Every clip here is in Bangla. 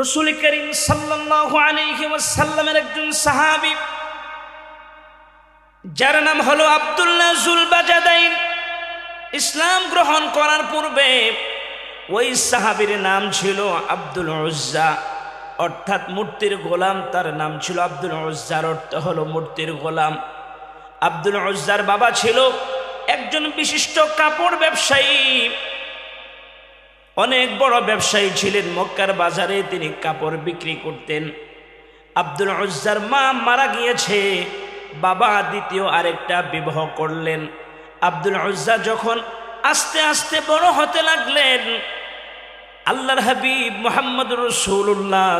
রসুল করিম আলাইহি একজন সাহাবী, যার নাম হলো আব্দুল্লাহ জুলবাজাদাইন, ইসলাম গ্রহণ করার পূর্বে ওই সাহাবীর নাম ছিল আব্দুল উজ্জা, অর্থাৎ মূর্তির গোলাম তার নাম ছিল আব্দুল উজ্জার অর্থ হলো মূর্তির গোলাম। আব্দুল উজ্জার বাবা ছিল একজন বিশিষ্ট কাপড় ব্যবসায়ী। অনেক বড় ব্যবসায়ী ছিলেন মক্কার বাজারে, তিনি কাপড় বিক্রি করতেন। আব্দুল উজ্জার মা মারা গিয়েছে, বাবা দ্বিতীয় আরেকটা বিবাহ করলেন। আব্দুল উজ্জা যখন আস্তে আস্তে বড় হতে লাগলেন, আল্লাহর হাবিব মোহাম্মদ রসুল্লাহ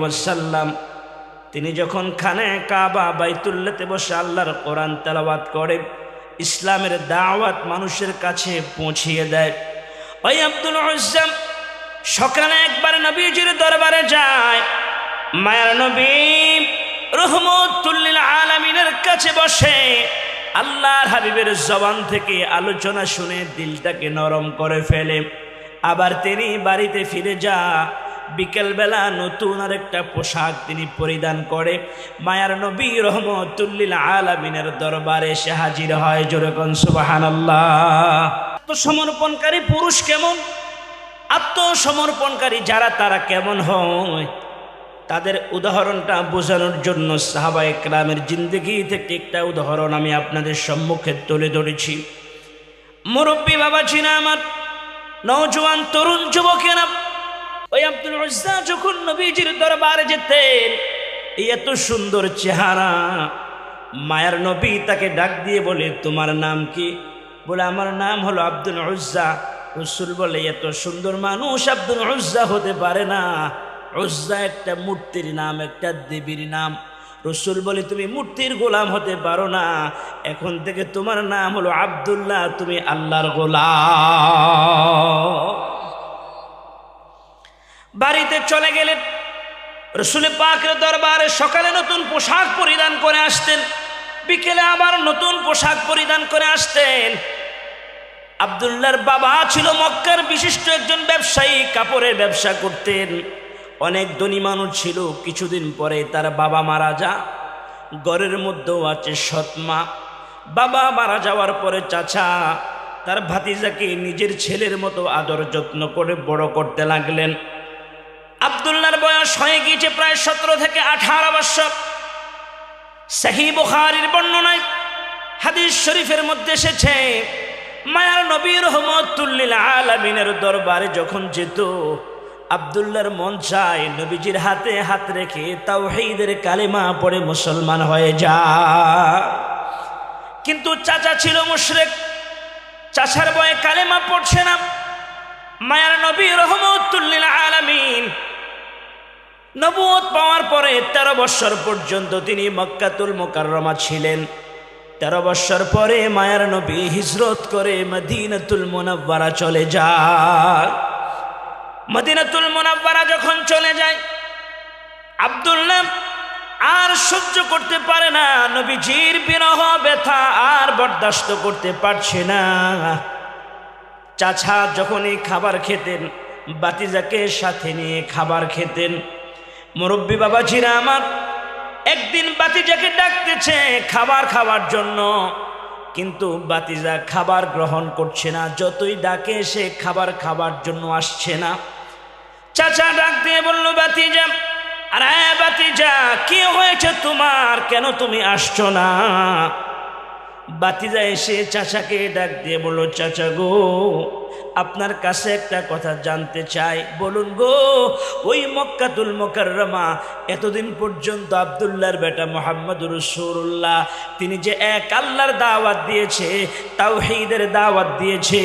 ওয়াসাল্লাম, তিনি যখন খানে কাবা বাইতুল্লাতে বসে আল্লাহর কোরআন তেলাওয়াত করে, ইসলামের দাওয়াত মানুষের কাছে পৌঁছিয়ে দেয়। ওই আব্দুল উজ্জাম, সকালে একবার নবীজির দরবারে যায়। মায়ার নবী রহমতুল্লিল আলমিনের কাছে বসে আল্লাহর হাবিবের জবান থেকে আলোচনা শুনে দিলটাকে নরম করে ফেলে। আবার তিনি বাড়িতে ফিরে যা, বিকেলবেলা নতুন আরেকটা পোশাক তিনি পরিধান করে। মায়ার নবী রহমতুল্লিল আলমিনের দরবারে সে হাজির হয় জোরেকন সুবাহান আত্মসমর্পণকারী পুরুষ কেমন? আত্মসমর্পণকারী যারা তারা কেমন হয়? তাদের উদাহরণটা বোঝানোর জন্য সাহাবা একরামের জিন্দগি থেকে একটা উদাহরণ আমি আপনাদের সম্মুখে তুলে ধরেছি। মুরব্বী বাবা ছিল আমার নৌজওয়ান তরুণ যুবকেরা, ওই আব্দুল রজ্জা যখন নবীজির দরবারে যেতেন, এত সুন্দর চেহারা, মায়ার নবী তাকে ডাক দিয়ে বলে, তোমার নাম কি? বলে, আমার নাম হলো আব্দুল উজ্জা। রসুল বলে, এত সুন্দর মানুষ আব্দুল উজ্জা হতে পারে না। উজ্জা একটা মূর্তির নাম, একটা দেবীর নাম। রসুল বলে, তুমি মূর্তির গোলাম হতে পারো না। এখন থেকে তোমার নাম হলো আবদুল্লাহ, তুমি আল্লাহর গোলাম। বাড়িতে চলে গেলেন। রসুলের পাকের দরবারে সকালে নতুন পোশাক পরিধান করে আসতেন। বিকেলে আবার নতুন পোশাক পরিধান করে আসতেন। আবদুল্লার বাবা ছিল মক্কার বিশিষ্ট একজন ব্যবসায়ী, কাপড়ের ব্যবসা করতেন। অনেক ধনী মানুষ ছিল। কিছুদিন পরে তার বাবা মারা যা ঘরের মধ্যেও আছে সৎমা। বাবা মারা যাওয়ার পরে চাচা তার ভাতিজাকে নিজের ছেলের মতো আদর যত্ন করে বড় করতে লাগলেন। আবদুল্লার বয়স হয়ে গিয়েছে প্রায় সতেরো থেকে আঠারো বৎসর সাহি বুখারির বর্ণনায় হাদিস শরীফের মধ্যে এসেছে মায়ার নবীর রহমত রহমতুল্লিল আলমিনের দরবারে যখন যেত আবদুল্লার মন চায় নবীজির হাতে হাত রেখে তাও হেইদের কালেমা পড়ে মুসলমান হয়ে যা। কিন্তু চাচা ছিল মুশরেক, চাচার বয়ে কালেমা পড়ছে না। মায়ার নবী রহমতুল্লিল আলমিন নবুয়ত পাওয়ার পরে তেরো বৎসর পর্যন্ত তিনি মক্কাতুল মোকাররমা ছিলেন। তেরো বৎসর পরে মায়ার নবী হিজরত করে মদিনাতুল মোনাব্বারা চলে যায়। মদিনাতুল মোনাব্বারা যখন চলে যায় আবদুল্লাহ আর সহ্য করতে পারে না। নবীজির বিরহ, ব্যথা আর বরদাস্ত করতে পারছে না। চাচা যখনই খাবার খেতেন, বাতিজাকে সাথে নিয়ে খাবার খেতেন। মুরব্বী বাবাজিরা আমার একদিন বাতিজাকে ডাকতেছে খাবার খাওয়ার জন্য। কিন্তু বাতিজা খাবার গ্রহণ করছে না, যতই ডাকে সে খাবার খাবার জন্য আসছে না। চাচা ডাক দিয়ে বলল, বাতিজা, আরে বাতিজা, কি হয়েছে তোমার? কেন তুমি আসছো না? বাতিজা এসে চাচাকে ডাক দিয়ে বলল, চাচা গো, আপনার কাছে একটা কথা জানতে চাই। বলুন গো, ওই মক্কাতুল মোকাররমা এতদিন পর্যন্ত আবদুল্লাহর বেটা মোহাম্মদ রসুল্লাহ তিনি যে এক আল্লাহর দাওয়াত দিয়েছে তাও হেইদের দাওয়াত দিয়েছে,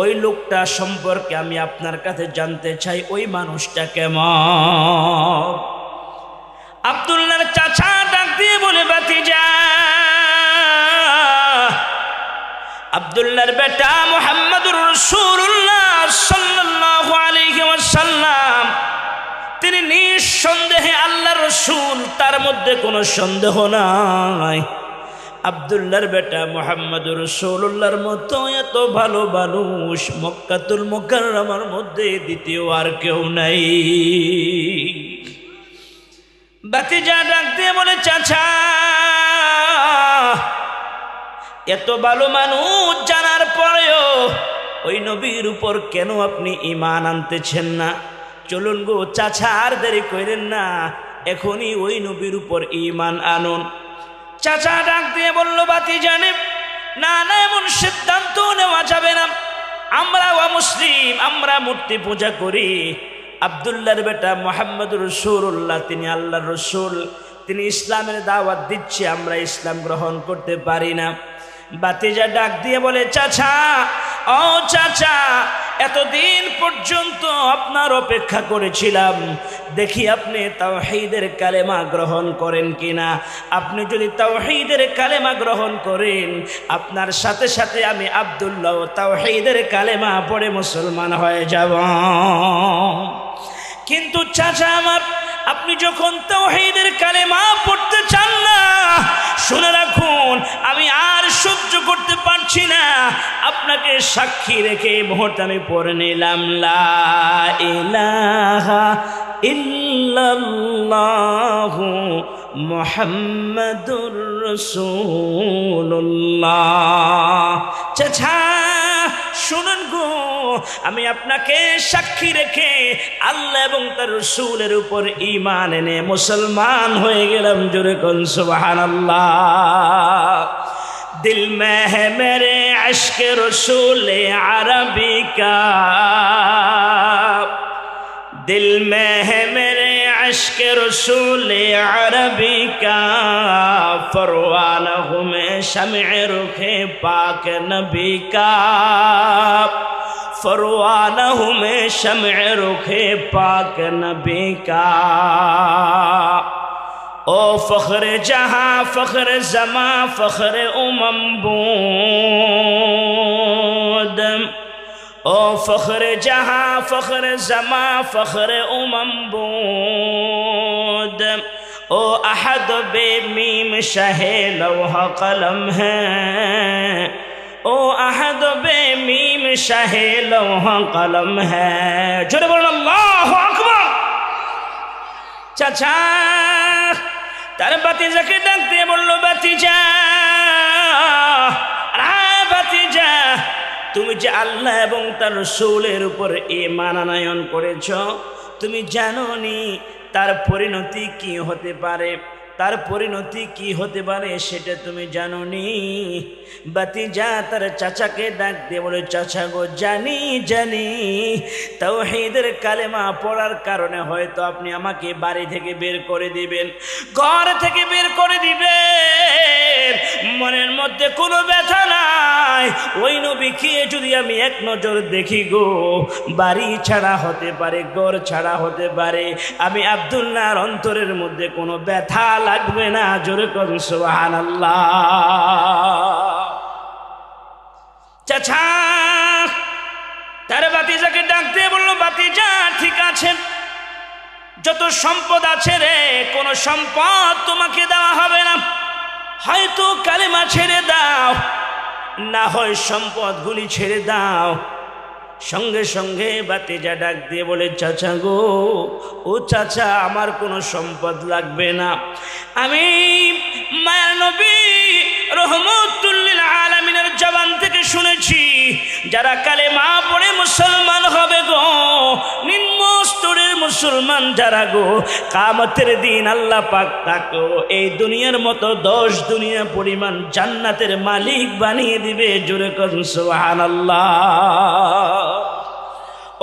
ওই লোকটা সম্পর্কে আমি আপনার কাছে জানতে চাই, ওই মানুষটা কেমন? আবদুল্লাহর আবদুল্লাহর বেটা মোহাম্মদুর রসুল্লাহ সাল্লাহ আলহি তিনি নিঃসন্দেহে আল্লাহ রসুল, তার মধ্যে কোনো সন্দেহ নাই। আবদুল্লাহর বেটা মোহাম্মদ রসৌল্লাহর মতো এত ভালো মানুষ, মক্কাতুল মোকাররমার মধ্যে দ্বিতীয় আর কেউ নাই। বাতিজা ডাক দিয়ে বলে, চাচা এত ভালো মানুষ জানার পরেও ওই নবীর উপর কেন আপনি ইমান আনতেছেন না? চলুন গো চাচা, আর দেরি করেন না। এখনই ওই নবীর উপর ইমান আনুন। চাচা ডাক দিয়ে বলল, বাতি জানে, না না, এমন সিদ্ধান্ত নেওয়া যাবে না। আমরা ও মুসলিম আমরা মূর্তি পূজা করি। আবদুল্লাহর বেটা মোহাম্মদ রসুল্লাহ তিনি আল্লাহর রসুল, তিনি ইসলামের দাওয়াত দিচ্ছে, আমরা ইসলাম গ্রহণ করতে পারি না। বাতিজা ডাক দিয়ে বলে, চাচা, ও চাচা, এতদিন পর্যন্ত আপনার অপেক্ষা করেছিলাম। দেখি আপনি তাওহীদের কালেমা গ্রহণ করেন কিনা। আপনি যদি তাওহীদের কালেমা গ্রহণ করেন, আপনার সাথে সাথে আমি আবদুল্লাহ তাওহীদের কালেমা পড়ে মুসলমান হয়ে যাব। কিন্তু চাচা আমার, আপনি যখন তাওহীদের কালেমা পড়তে চান পারছি না, আপনাকে সাক্ষী রেখে মুহূর্তে আমি পড়ে নিলাম মুহাম্মাদুর শুনুন গো, আমি আপনাকে সাক্ষী রেখে আল্লাহ এবং তার রসুলের উপর ইমান এনে মুসলমান হয়ে গেলাম, জোরে কোন সুবাহান دل میں ہے میرے عشق رسول عربی کا۔ دل میں ہے میرے عشق رسول عربی کا۔ فروانہ میں شمع رخے پاک نبی کا۔ فروانہ میں شمع رخے پاک نبی کا۔ أو فخر جہاں فخر زماں فخر امم بود أو فخر جہاں فخر زماں فخر امم بود أو احد بے میم شہ لوحہ قلم ہے۔ أو احد بے میم شہ لوحہ قلم ہے۔ جڑ اللہ اکبر۔ چچا তার বাতি বাতিজাকে ডাক দিয়ে যা বাতি যা তুমি যে আল্লাহ এবং তার রসৌলের উপর এ মানানায়ন করেছ, তুমি জানো নি তার পরিণতি কি হতে পারে? তার পরিণতি কি হতে পারে সেটা তুমি জানো নি বাতি যা তার চাচাকে ডাক দিয়ে বলে, চাচা গো, জানি জানি। তাও হেদের কালেমা পড়ার কারণে হয়তো আপনি আমাকে বাড়ি থেকে বের করে দিবেন। ঘর থেকে বের করে দিবেন। মনের মধ্যে কোনো ব্যথা নাই। ওই নবীকে যদি আমি এক নজর দেখি গো, বাড়ি ছাড়া হতে পারে গড় ছাড়া হতে পারে। আমি আবদুল্লাহর অন্তরের মধ্যে কোনো ব্যথা লাগবে না, জোরে কর সুবাহান চাচা, তার বাতিজাকে ডাক দিয়ে বলল, বাতিজা, ঠিক আছে। যত সম্পদ আছে রে, কোনো সম্পদ তোমাকে দেওয়া হবে না। হয়তো কালেমা ছেড়ে দাও, না হয় সম্পদ সম্পদগুলি ছেড়ে দাও। সঙ্গে সঙ্গে বাতিজা ডাক দিয়ে বলে, চাচা গো, ও চাচা, আমার কোনো সম্পদ লাগবে না। আমি মায়ানবী রহমতুল্লিল আলমিনের জবান থেকে শুনেছি যারা কালে মা পড়ে মুসলমান হবে গো, নিম্ন স্তরের মুসলমান যারা গো, কামতের দিন আল্লাহ পাক তাকে এই দুনিয়ার মতো দশ দুনিয়া পরিমাণ জান্নাতের মালিক বানিয়ে দিবে, জোরে করুন সোহান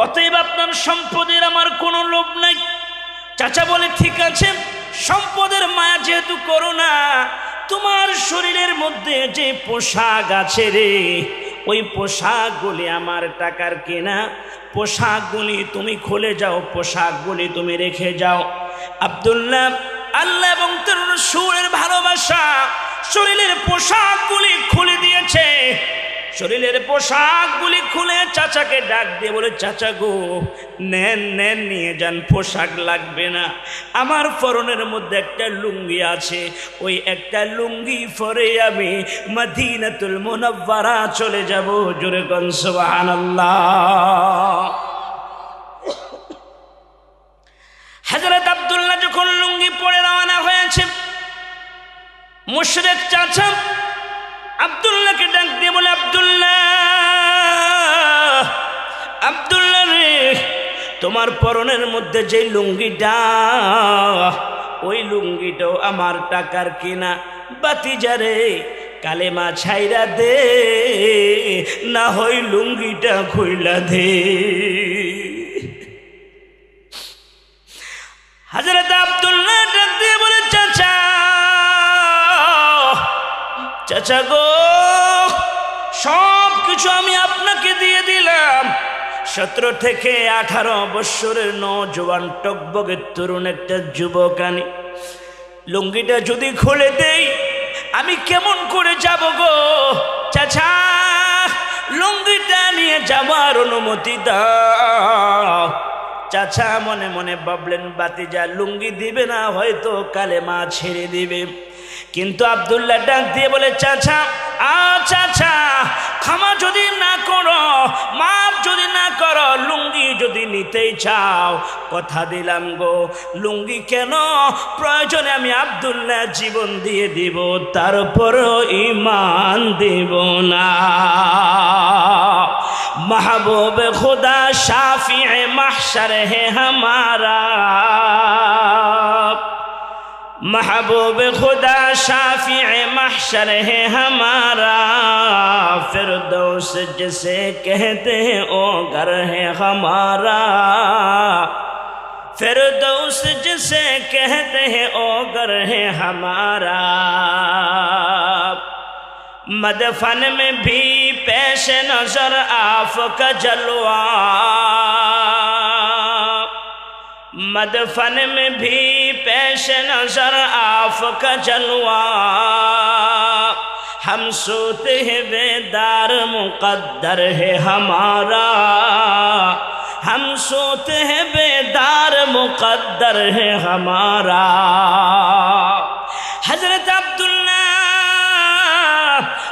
অতএব আপনার সম্পদের আমার কোনো লোভ নাই। চাচা বলে, ঠিক আছে, সম্পদের মায়া যেহেতু করো না, তোমার শরীরের মধ্যে যে পোশাক আছে রে ওই পোশাকগুলি আমার টাকার কেনা? পোশাকগুলি তুমি খুলে যাও, পোশাকগুলি তুমি রেখে যাও। আবদুল্লাহ, আল্লাহ এবং তরুণ সুরের ভালোবাসা শরীরের পোশাকগুলি খুলে দিয়েছে। শরীরের পোশাকগুলি খুলে চাচাকে ডাক দিয়ে বলে, চাচা গো, নেন নেন, নিয়ে যান, পোশাক লাগবে না। আমার পরনের মধ্যে একটা লুঙ্গি আছে। ওই একটা লুঙ্গি পরে আমি মদিনাতুল মুনাব্বারা চলে যাব। জোরে সুবহানাল্লাহ। হযরত আব্দুল্লাহ যখন লুঙ্গি পরে রওনা হয়েছে, মুশরিক চাচা আব্দুল্লাহকে ডাক দিয়ে বলে, আব্দুল্লাহ আব্দুল্লাহ রে, তোমার পরনের মধ্যে যে লুঙ্গিটা, ওই লুঙ্গিটাও আমার টাকার কিনা। বাতিজারে কালেমা ছাইরা দে, না হয় লুঙ্গিটা খুইলা দে। হাজরত আব্দুল্লাহ চাচা গো সব কিছু আমি আপনাকে দিয়ে দিলাম। সতেরো থেকে আঠারো বৎসরের নজওয়ান টকবগের তরুণ একটা যুবক আনি। লুঙ্গিটা যদি খুলে দেই, আমি কেমন করে যাব গো? চাচা, লুঙ্গিটা নিয়ে যাবার অনুমতি দাও। চাচা মনে মনে ভাবলেন, বাতিজা, লুঙ্গি দিবে না, হয়তো কালে মা ছেড়ে দিবে। কিন্তু আবদুল্লাহ ডাক দিয়ে বলে, চাচা, আ চাচা, ক্ষমা যদি না করো, মাপ যদি না করো, লুঙ্গি যদি নিতেই চাও। কথা দিলাম গো, লুঙ্গি কেন? প্রয়োজনে আমি আবদুল্লাহ জীবন দিয়ে দিব, তারপরও ইমান দেব না। মাহবুব খুদা শাফি মাহসার হে হামারা। محبوب خدا شافع محشر ہے ہمارا فردوس جسے کہتے ہیں او گھر ہے ہمارا فردوس جسے کہتے ہیں او گھر ہے ہمارا مدفن میں بھی پیش نظر آف کا جلوہ مدفن میں بھی پیش نظر آف کا جلوہ۔ ہم سوتے ہیں بیدار مقدر ہے ہمارا۔ ہم سوتے ہیں بیدار مقدر ہے ہمارا۔ حضرت عبداللہ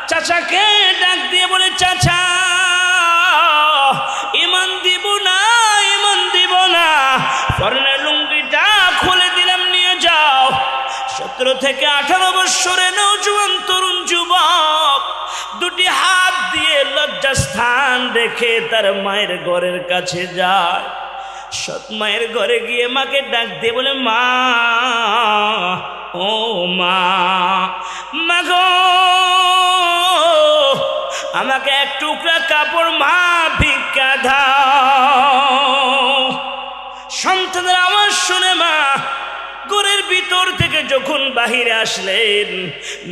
چچا کے ڈاک دی بولے، چچا، ایمان دیبو نا পরনের লুঙ্গিটা খুলে দিলাম, নিয়ে যাও। সতেরো থেকে আঠারো বৎসরে নৌজুয়ান তরুণ যুবক দুটি হাত দিয়ে লজ্জাস্থান রেখে তার মায়ের ঘরের কাছে যায়। সৎ মায়ের ঘরে গিয়ে মাকে ডাক দিয়ে বলে, মা, ও মা মাগো আমাকে এক টুকরা কাপড় মা, ভিক্ষা সন্তানের আওয়াজ শুনে মা, ঘরের ভিতর থেকে যখন বাহিরে আসলেন,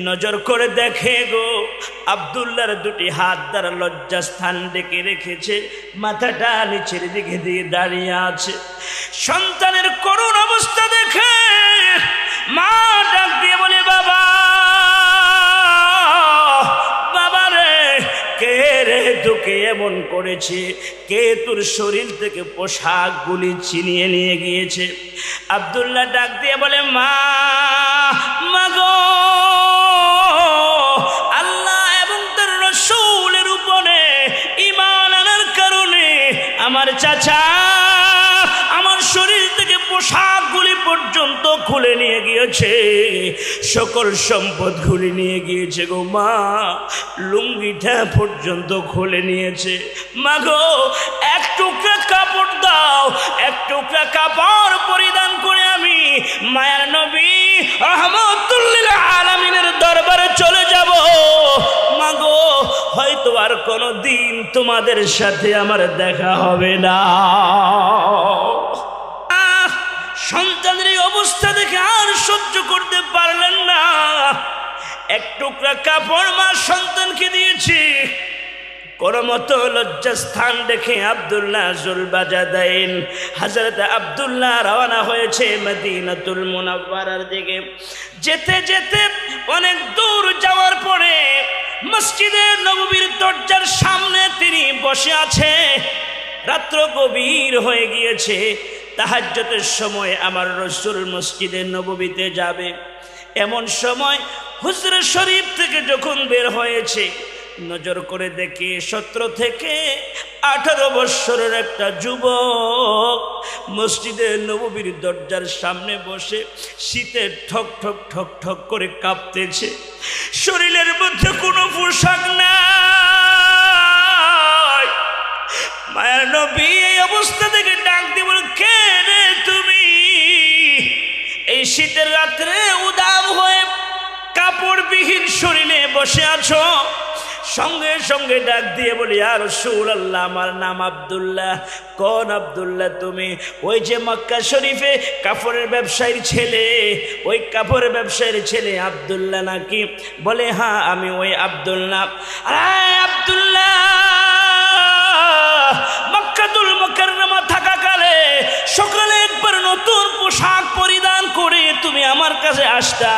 নজর করে দেখে গো আবদুল্লার দুটি হাত দ্বারা লজ্জাস্থান ডেকে রেখেছে, মাথাটা নিচের দিকে দিয়ে দাঁড়িয়ে আছে। সন্তানের করুণ অবস্থা দেখে মা ডাক দিয়ে বলে বাবা বাবা তোকে এমন করেছে, কে তোর শরীর থেকে পোশাকগুলি ছিনিয়ে নিয়ে গিয়েছে? আবদুল্লাহ ডাক দিয়ে বলে, মা মাগো আল্লাহ এবং তার রসুলের উপরে ইমান আনার কারণে আমার চাচা আমার শরীর থেকে পোশাকগুলি পর্যন্ত খুলে নিয়ে গিয়েছে। সকল সম্পদ খুলে নিয়ে গিয়েছে গো মা। লুঙ্গিটা পর্যন্ত খুলে নিয়েছে। মা গো, এক টুকরা কাপড় দাও। এক টুকরা কাপড় পরিধান করে আমি মায়ার নবী রহমতুল্লিল আলমিনের দরবারে চলে যাব। মাগো হয়তো আর কোনো দিন তোমাদের সাথে আমার দেখা হবে না। সন্তানের অবস্থা দেখে আর সহ্য করতে পারলেন না। এক টুকরা কাপড় মা সন্তানকে দিয়েছি। কোনো মতো লজ্জাস্থান দেখে আবদুল্লাহ জুল বাজা দেন। হাজরত আবদুল্লাহ রওনা হয়েছে মদিনাতুল মুনাওয়ারার দিকে। যেতে যেতে অনেক দূর যাওয়ার পরে মসজিদে নববীর দরজার সামনে তিনি বসে আছে। রাত্র গভীর হয়ে গিয়েছে। তাহাজ্জতের সময় আমার রসুল মসজিদে নববীতে যাবে। এমন সময় হুজরে শরীফ থেকে যখন বের হয়েছে, নজর করে দেখি সতেরো থেকে আঠারো বৎসরের একটা যুবক মসজিদে নববীর দরজার সামনে বসে শীতে ঠক ঠক ঠক ঠক করে কাঁপতেছে। শরীরের মধ্যে কোনো পোশাক নাই। মায়ের নবী এই অবস্থা থেকে ডাক দিয়ে বল, কে রে তুমি? এই শীতের রাত্রে উদাম হয়ে কাপড়বিহীন শরীরে বসে আছো। সঙ্গে সঙ্গে ডাক দিয়ে বলি আর সুর আল্লাহ আমার নাম আবদুল্লাহ। কন আবদুল্লাহ তুমি? ওই যে মক্কা শরীফে কাপড়ের ব্যবসায়ীর ছেলে। ওই কাপড়ের ব্যবসায়ীর ছেলে আবদুল্লাহ নাকি? বলে হ্যাঁ আমি ওই আবদুল্লাহ। আবদুল্লাহ! নতুন পোশাক পরিধান করে তুমি আমার কাছে আসতা।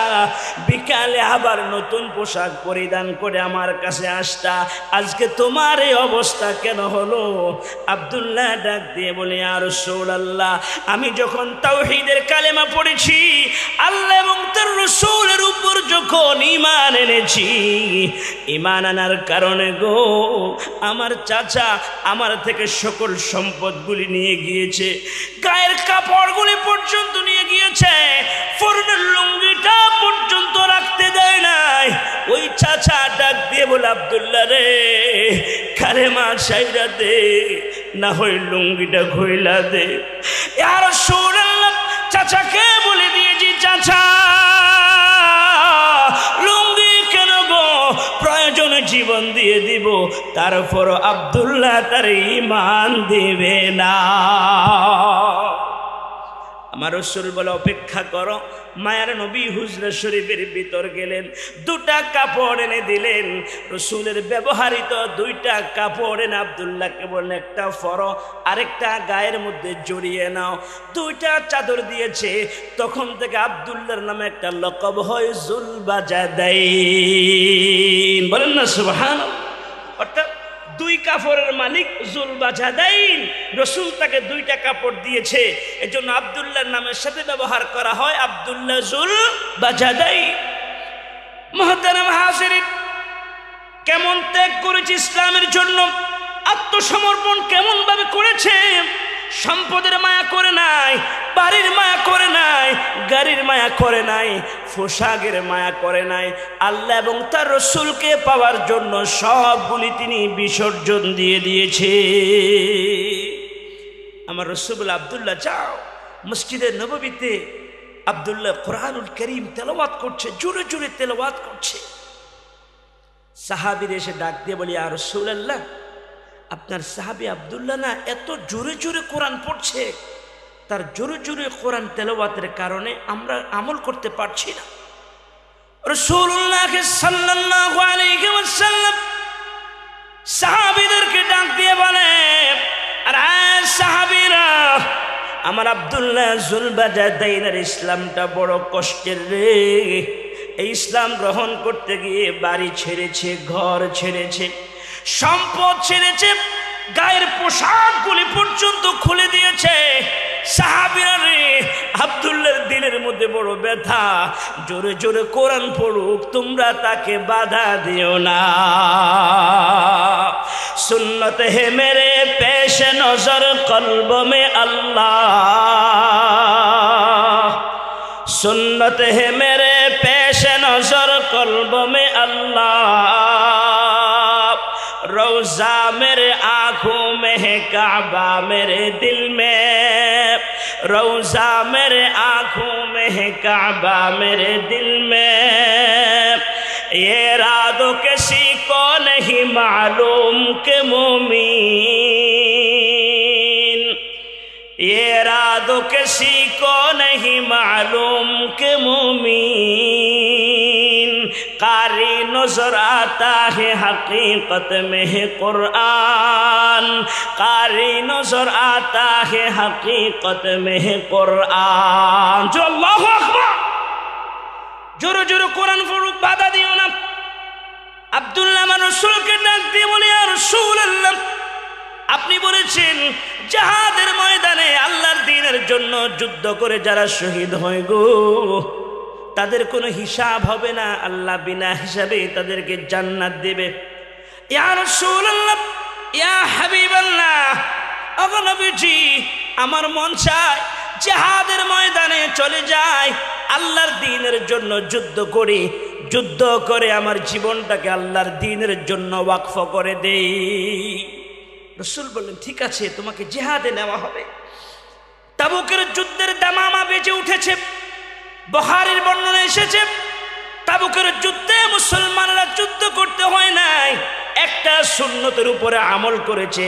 বিকালে আবার নতুন পোশাক পরিধান করে আমার কাছে আসতা। আজকে তোমার এই অবস্থা কেন হলো? আব্দুল্লাহ ডাক দিয়ে বলে আর আল্লাহ আমি যখন তাওহীদের কালেমা পড়েছি, আল্লাহ এবং তার রসুলের উপর যখন ইমান এনেছি ইমান আনার কারণে গো, আমার চাচা আমার থেকে সকল সম্পদগুলি নিয়ে গিয়েছে। গায়ের কাপড়গুলি পর্যন্ত নিয়ে গিয়েছে। ফরনের লুঙ্গিটা পর্যন্ত রাখতে দেয় নাই। ওই চাচা ডাক দিয়ে বলে, আবদুল্লাহ রে, কালেমা সাইরা দে, না হয় লুঙ্গিটা ঘইলা দে। আর সুরাল্লাহ চাচাকে বলে দিয়েছি চাচা জীবন দিয়ে দিব তারপর আবদুল্লাহ তার ইমান দিবে না। আমার রসুল বলে, অপেক্ষা করো, মায়ার নবী হুজরা শরীফের ভিতর গেলেন, দুটা কাপড় এনে দিলেন। রসুলের ব্যবহারিত দুইটা কাপড় এনে আবদুল্লাহকে বললেন, একটা ফর, আরেকটা গায়ের মধ্যে জড়িয়ে নাও। দুইটা চাদর দিয়েছে, তখন থেকে আবদুল্লাহর নামে একটা লকব হয়, জুলবাজাদাইন। বলেন না সুবহান অর্থাৎ দুই কাফরের মালিক জুল জাদাইন। রসুল তাকে দুইটা কাপড় দিয়েছে। এজন্য আবদুল্লাহর নামের সাথে ব্যবহার করা হয় আবদুল্লাহ জুল বাজাদাই মহাতারাম হাসির কেমন ত্যাগ করেছে ইসলামের জন্য? আত্মসমর্পণ কেমন ভাবে করেছে? সম্পদের মায়া করে নাই, বাড়ির মায়া করে নাই, গাড়ির মায়া করে নাই, পোশাকের মায়া করে নাই। আল্লাহ এবং তার রসুলকে পাওয়ার জন্য সবগুলি তিনি বিসর্জন দিয়ে দিয়েছে। আমার রসুল আবদুল্লাহ, যাও মসজিদের নববীতে আবদুল্লাহ কোরআনুল করিম তেলাওয়াত করছে, জোরে জোরে তেলাওয়াত করছে। সাহাবির এসে ডাক দিয়ে বলি আর রসুল্লাহ আপনার সাহাবি আবদুল্লাহ না এত জোরে জোরে কোরআন পড়ছে, তার জোরে জোরে কোরআন তেলাওয়াতের কারণে আমরা আমল করতে পারছি না। রসুল্লাহ সাল্লাল্লাহু আলাইহি ওয়াসাল্লাম সাহাবীদেরকে ডাক দিয়ে বলে, আরে সাহাবীরা, আমার আব্দুল্লাহ জুলবাজাদাইনের ইসলামটা বড় কষ্টের রে। এই ইসলাম গ্রহণ করতে গিয়ে বাড়ি ছেড়েছে, ঘর ছেড়েছে। সম্পদ ছেড়েছে, গায়ের পোশাকগুলি পর্যন্ত খুলে দিয়েছে। সাহাবিরা দিলের মধ্যে বড় ব্যথা। জোরে জোরে কোরআন পড়ুক, তোমরা তাকে বাধা দিও না। সুন্নত হে মেরে পেশ নজর কলব মে আল্লাহ। সুন্নত হে মেরে পেশ নজর কলব মে আল্লাহ। روزہ میرے آنکھوں میں ہے، کعبہ میرے دل میں۔ روزہ میرے آنکھوں میں ہے، کعبہ میرے دل میں۔ یہ راد کسی کو نہیں معلوم کہ مومن ارادو کسی کو نہیں معلوم کہ مومین قاری نظر آتا ہے حقیقت میں قرآن قاری نظر آتا ہے حقیقت میں قرآن جو اللہ اکبر জোরো জোরো কোরআন ফরুক বাধা দিও না আবদুল্লাহ মানুষ শুল্কের ডাক দিয়ে বলি আর শুল আল্লাহ আপনি বলেছেন, জাহাদের ময়দানে আল্লাহর দিনের জন্য যুদ্ধ করে যারা শহীদ হয় গো, তাদের কোনো হিসাব হবে না। আল্লাহ বিনা হিসাবে তাদেরকে জান্নাত দেবে। আমার মন চায় জাহাদের ময়দানে চলে যায় আল্লাহর দিনের জন্য যুদ্ধ করি। যুদ্ধ করে আমার জীবনটাকে আল্লাহর দিনের জন্য ওয়াকফ করে দেই। রসুল বললেন, ঠিক আছে, তোমাকে জেহাদে নেওয়া হবে। তাবুকের যুদ্ধের দামামা বেজে উঠেছে বহারের বর্ণনা এসেছে, তাবুকের যুদ্ধে মুসলমানরা যুদ্ধ করতে হয় নাই। একটা সুন্নতের উপরে আমল করেছে,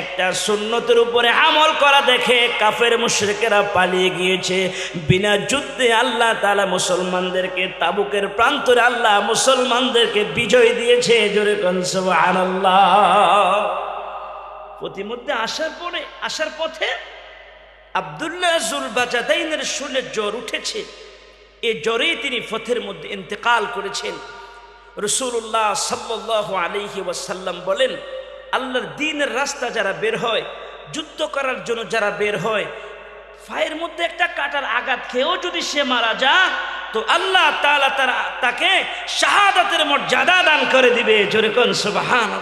একটা সুন্নতের উপরে আমল করা দেখে কাফের মুশরিকেরা পালিয়ে গিয়েছে। বিনা যুদ্ধে আল্লাহ তালা মুসলমানদেরকে, তাবুকের প্রান্তরে আল্লাহ মুসলমানদেরকে বিজয় দিয়েছে। জোরে কনসব আনাল্লাহ প্রতিমধ্যে আসার পরে, আসার পথে আবদুল্লাহ জুলবাজাদাইনের শুনে জ্বর উঠেছে। এ জ্বরেই তিনি পথের মধ্যে ইন্তেকাল করেছেন। রসুল্লাহ সাল্লাহ আলিহি ওয়াসাল্লাম বলেন, আল্লাহর দিনের রাস্তা যারা বের হয়, যুদ্ধ করার জন্য যারা বের হয়, ফায়ের মধ্যে একটা কাটার আঘাত খেয়েও যদি সে মারা যা তো আল্লাহ তাআলা তার তাকে শাহাদাতের মর্যাদা দান করে দিবে। জোরে কোন সুবহান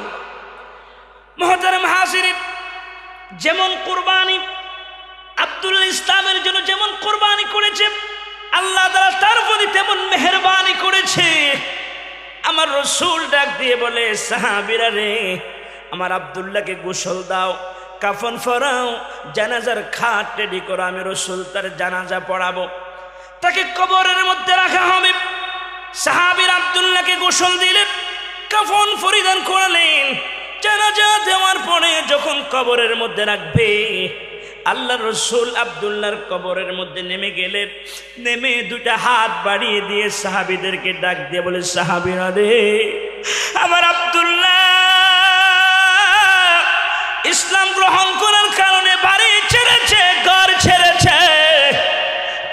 মহতারাম হাসিরিন যেমন কোরবানি, আব্দুল ইসলামের জন্য যেমন কোরবানি করেছে, আল্লাহ তাআলা তার প্রতি তেমন মেহরবানি করেছে। আমার রসুল ডাক দিয়ে বলে, সাহাবিরা রে, আমার আবদুল্লাহকে গোসল দাও, কাফন ফরাও, জানাজার খাট রেডি করো, আমি রসুল তার জানাজা পড়াবো। তাকে কবরের মধ্যে রাখা হবে। সাহাবির আবদুল্লাহকে গোসল দিলেন, কাফন পরিধান করালেন। জানাজা দেওয়ার পরে যখন কবরের মধ্যে রাখবে, আল্লাহ রসুল আবদুল্লাহর কবরের মধ্যে নেমে গেলেন। নেমে দুটা হাত বাড়িয়ে দিয়ে সাহাবিদেরকে ডাক দিয়ে বলে, সাহাবিরা রে, আমার আবদুল্লাহ, ইসলাম গ্রহণ করার কারণে বাড়ি ছেড়েছে, ঘর ছেড়েছে।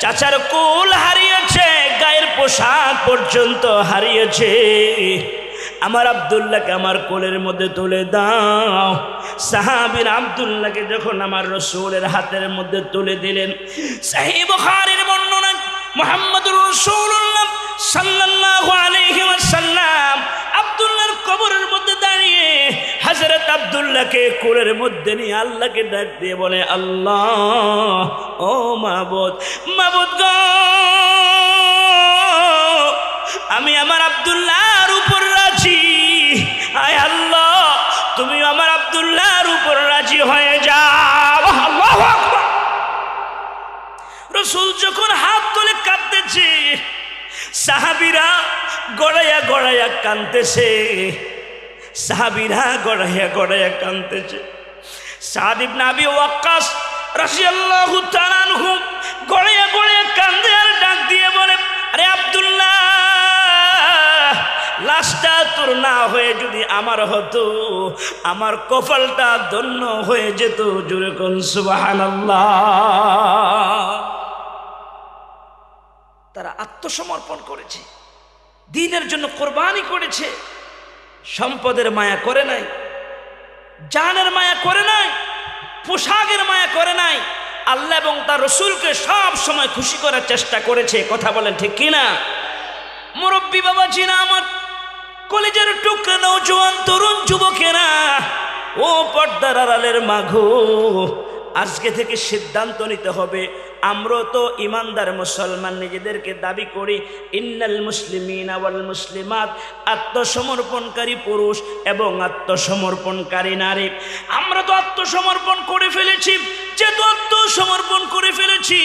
চাচার কুল হারিয়েছে, গায়ের পোশাক পর্যন্ত হারিয়েছে। আমার আবদুল্লাহকে আমার কোলের মধ্যে তুলে দাও। সাহাবির আবদুল্লাহকে যখন আমার রসুলের হাতের মধ্যে তুলে দিলেন সাহিব খারির বর্ণনা, মোহাম্মদুর রসুল্লাহ সাল্লাল্লাহু আলাইহি ওয়াসাল্লাম আব্দুল্লাহর কবরের মধ্যে দাঁড়িয়ে হযরত আব্দুল্লাহকে কোলের মধ্যে নিয়ে আল্লাহকে ডাক দিয়ে বলে, আল্লাহ, ও মাবুদ মাবুদ গো। আমি আমার আব্দুল্লাহর উপর রাজি। আয় আল্লাহ তুমি আমার আব্দুল্লাহর উপর রাজি হয়ে যাও। রসুল যখন হাত তুলে কাঁদতেছে, সাহাবিরা গড়াইয়া গড়াইয়া কানতেছে সাহাবিরা গড়াইয়া গড়াইয়া কানতেছে সাদিব নাবি ওয়াক্কাস রাশিয়াল্লাহু তাআলাহু গড়াইয়া গড়াইয়া কান্দে আর ডাক দিয়ে বলে, আরে আব্দুল্লাহ লাশটা তোর না হয়ে যদি আমার হতো, আমার কপালটা ধন্য হয়ে যেত জোরে কোন তারা আত্মসমর্পণ করেছে, দিনের জন্য কোরবানি করেছে, সম্পদের মায়া করে নাই, জানের মায়া করে নাই, পোশাকের মায়া করে নাই, আল্লাহ এবং তার রসুলকে সব সময় খুশি করার চেষ্টা করেছে, কথা বলেন ঠিক কিনা? মুরব্বী বাবা জিনা আমার কলেজের টুকরা নৌজওয়ান তরুণ যুবকেরা, ও পর্দার আড়ালের মাঘো আজকে থেকে সিদ্ধান্ত নিতে হবে আমরা তো ইমানদার মুসলমান, নিজেদেরকে দাবি করি, ইন্নাল মুসলিমিন আওয়াল মুসলিমাত, আত্মসমর্পণকারী পুরুষ এবং আত্মসমর্পণকারী নারী। আমরা তো আত্মসমর্পণ করে ফেলেছি যেহেতু আত্মসমর্পণ করে ফেলেছি,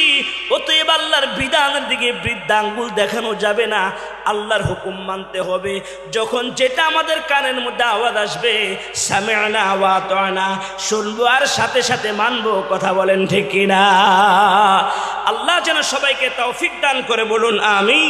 অতএব আল্লাহর বিধানের দিকে বৃদ্ধাঙ্গুল দেখানো যাবে না। আল্লাহর হুকুম মানতে হবে। যখন যেটা আমাদের কানের মধ্যে আওয়াজ আসবে সামেনা আওয়াত না শুনব আর সাথে সাথে মানবো, কথা বলেন ঠিক কিনা? আল্লাহ যেন সবাইকে তৌফিক দান করে বলুন আমি